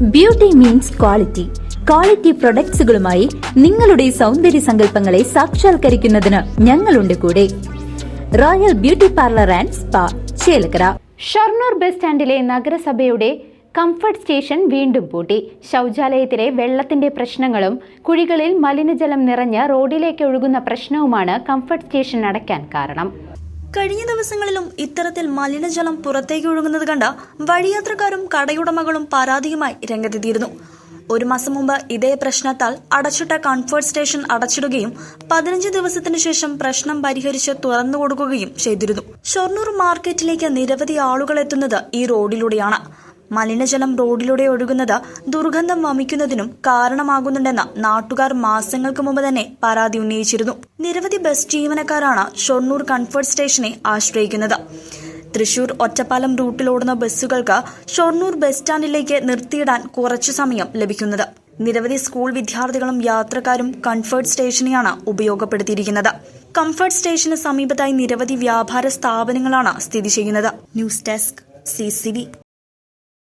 Beauty means quality quality പ്രൊഡക്ട്സുകളുമായി നിങ്ങളുടെ സൗന്ദര്യ സങ്കല്പങ്ങളെ സാക്ഷാത്കരിക്കുന്നതിന് ഞങ്ങളുണ്ട് കൂടെ. Royal beauty parlour and spa Chelakkara. Shoranur bus സ്റ്റാൻഡിലെ നഗരസഭയുടെ കംഫർട്ട് സ്റ്റേഷൻ വീണ്ടും പൂട്ടി. ശൗചാലയത്തിലെ വെള്ളത്തിന്റെ പ്രശ്നങ്ങളും കുഴികളിൽ മലിനജലം നിറഞ്ഞ് റോഡിലേക്ക് ഒഴുകുന്ന പ്രശ്നവുമാണ് കംഫർട്ട് സ്റ്റേഷൻ അടയ്ക്കാൻ കാരണം. കഴിഞ്ഞ ദിവസങ്ങളിലും ഇത്തരത്തിൽ മലിനജലം പുറത്തേക്ക് ഒഴുകുന്നത് കണ്ട വഴിയാത്രക്കാരും കടയുടമകളും പരാതിയുമായി രംഗത്തെത്തിയിരുന്നു. ഒരു മാസം മുമ്പ് ഇതേ പ്രശ്നത്താൽ അടച്ചിട്ട കംഫർട്ട് സ്റ്റേഷൻ അടച്ചിടുകയും പതിനഞ്ച് ദിവസത്തിനു ശേഷം പ്രശ്നം പരിഹരിച്ച് തുറന്നു കൊടുക്കുകയും ചെയ്തിരുന്നു. ഷൊർണൂർ മാർക്കറ്റിലേക്ക് നിരവധി ആളുകൾ എത്തുന്നത് ഈ റോഡിലൂടെയാണ്. മലിനജലം റോഡിലൂടെ ഒഴുകുന്നത് ദുർഗന്ധം വമിക്കുന്നതിനും കാരണമാകുന്നുണ്ടെന്ന് നാട്ടുകാർ മാസങ്ങൾക്ക് മുമ്പ് തന്നെ പരാതി ഉന്നയിച്ചിരുന്നു. നിരവധി ബസ് ജീവനക്കാരാണ് ഷൊർണൂർ കംഫർട്ട് സ്റ്റേഷനെ ആശ്രയിക്കുന്നത്. തൃശൂർ ഒറ്റപ്പാലം റൂട്ടിലോടുന്ന ബസ്സുകൾക്ക് ഷൊർണൂർ ബസ് സ്റ്റാൻഡിലേക്ക് നിർത്തിയിടാൻ കുറച്ചു സമയം ലഭിക്കുന്നത്. നിരവധി സ്കൂൾ വിദ്യാർത്ഥികളും യാത്രക്കാരും കംഫർട്ട് സ്റ്റേഷനെയാണ് ഉപയോഗപ്പെടുത്തിയിരിക്കുന്നത്. കംഫർട്ട് സ്റ്റേഷന് സമീപത്തായി നിരവധി വ്യാപാര സ്ഥാപനങ്ങളാണ് സ്ഥിതി ചെയ്യുന്നത്. News desk C